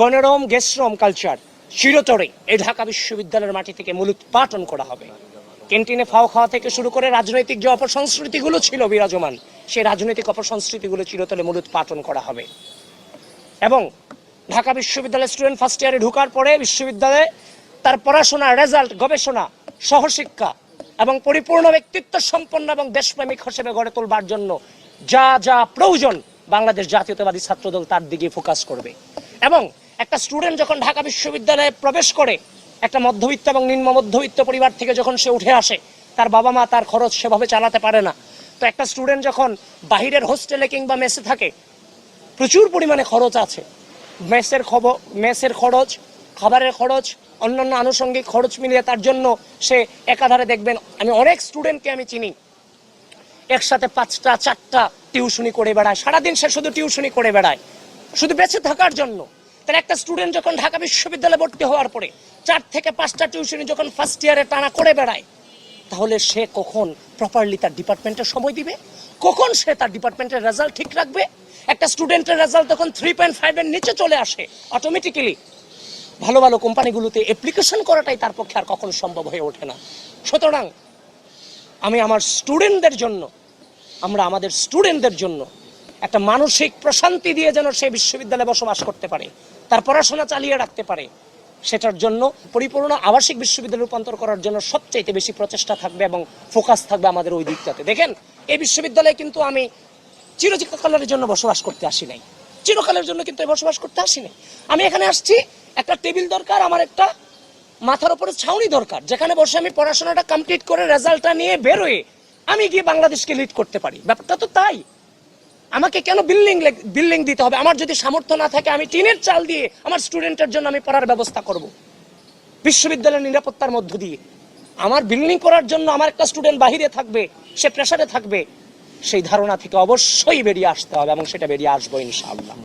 গণরম গেশ্রম culture চিরতরে এই ঢাকা বিশ্ববিদ্যালয়ের মাটি থেকে মূলোৎপাটন করা হবে। ক্যান্টিনে ফাও খাওয়া থেকে শুরু করে রাজনৈতিক যে অপসংস্কৃতিগুলো ছিল বিরাজমান, সেই রাজনৈতিক অপসংস্কৃতিগুলো চিরতরে মূলোৎপাটন করা হবে। এবং ঢাকা বিশ্ববিদ্যালয়ের স্টুডেন্ট ফার্স্ট ইয়ারে ঢোকার পরে বিশ্ববিদ্যালয়ে তার পড়াশোনা রেজাল্ট গবেষণা, সহশিক্ষা এবং পরিপূর্ণ ব্যক্তিত্ব সম্পন্ন এবং দেশপ্রেমিক হিসেবে গড়ে তোলবার জন্য যা যা প্রয়োজন বাংলাদেশ জাতীয়তাবাদী ছাত্রদল তার দিকে ফোকাস করবে। এবং একটা স্টুডেন্ট যখন ঢাকা বিশ্ববিদ্যালয়ে প্রবেশ করে, একটা মধ্যবিত্ত এবং নিম্ন মধ্যবিত্ত পরিবার থেকে যখন সে উঠে আসে, তার বাবা মা তার খরচ সেভাবে চালাতে পারে না। তো একটা স্টুডেন্ট যখন বাহিরের হোস্টেলে কিংবা মেসে থাকে, প্রচুর পরিমাণে খরচ আছে। মেসের খবর মেসের খরচ, খাবারের খরচ, অন্যান্য আনুষঙ্গিক খরচ মিলিয়ে তার জন্য সে একাধারে দেখবেন, আমি অনেক স্টুডেন্টকে আমি চিনি। একসাথে পাঁচটা, চারটা টিউশনি করে বেড়ায়। সারাদিন সে শুধু টিউশনি করে বেড়ায়। শুধু বেঁচে থাকার জন্য। তার একটা স্টুডেন্ট যখন ঢাকা বিশ্ববিদ্যালয়ে ভর্তি হওয়ার পরে চার থেকে পাঁচটা টিউশনি যখন ফার্স্ট ইয়ারে টানা করে বেড়ায়, তাহলে সে কখন প্রপারলি তার ডিপার্টমেন্টের সময় দিবে? কখন সে তার ডিপার্টমেন্টের রেজাল্ট ঠিক রাখবে? একটা স্টুডেন্টের রেজাল্ট তখন থ্রি পয়েন্ট ফাইভের নিচে চলে আসে অটোমেটিক্যালি ভালো ভালো কোম্পানিগুলোতে অ্যাপ্লিকেশন করাটাই তার পক্ষে আর কখন সম্ভব হয়ে ওঠে না। সুতরাং আমি আমার স্টুডেন্টদের জন্য, আমরা আমাদের স্টুডেন্টদের জন্য একটা মানসিক প্রশান্তি দিয়ে যেন সে বিশ্ববিদ্যালয়ে বসবাস করতে পারে, তার পড়াশোনা চালিয়ে রাখতে পারে, সেটার জন্য পরিপূর্ণ আবাসিক বিশ্ববিদ্যালয় রূপান্তর করার জন্য সবচাইতে বেশি প্রচেষ্টা থাকবে এবং ফোকাস থাকবে আমাদের ওই দিকটাতে। দেখেন, এই বিশ্ববিদ্যালয়ে কিন্তু আমি চিরচিরকালের জন্য বসবাস করতে আসি নাই। চিরকালের জন্য কিন্তু বসবাস করতে আসি নাই। আমি এখানে আসছি, একটা টেবিল দরকার, আমার একটা মাথার উপরে ছাউনি দরকার, যেখানে বসে আমি পড়াশোনাটা কমপ্লিট করে রেজাল্টটা নিয়ে বেরোয় আমি গিয়ে বাংলাদেশকে লিড করতে পারি। ব্যাপারটা তো তাই। আমাকে কেন বিল্ডিং বিল্ডিং দিতে হবে? আমার যদি সামর্থ্য না থাকে, আমি টিনের চাল দিয়ে আমার স্টুডেন্টের জন্য আমি পড়ার ব্যবস্থা করব। বিশ্ববিদ্যালয়ের নিরাপত্তার মধ্য দিয়ে। আমার বিল্ডিং করার জন্য আমার একটা স্টুডেন্ট বাহিরে থাকবে, সে প্রেশারে থাকবে। সেই ধারণা থেকে অবশ্যই বেরিয়ে আসতে হবে এবং সেটা বেরিয়ে আসব ইনশাআল্লাহ।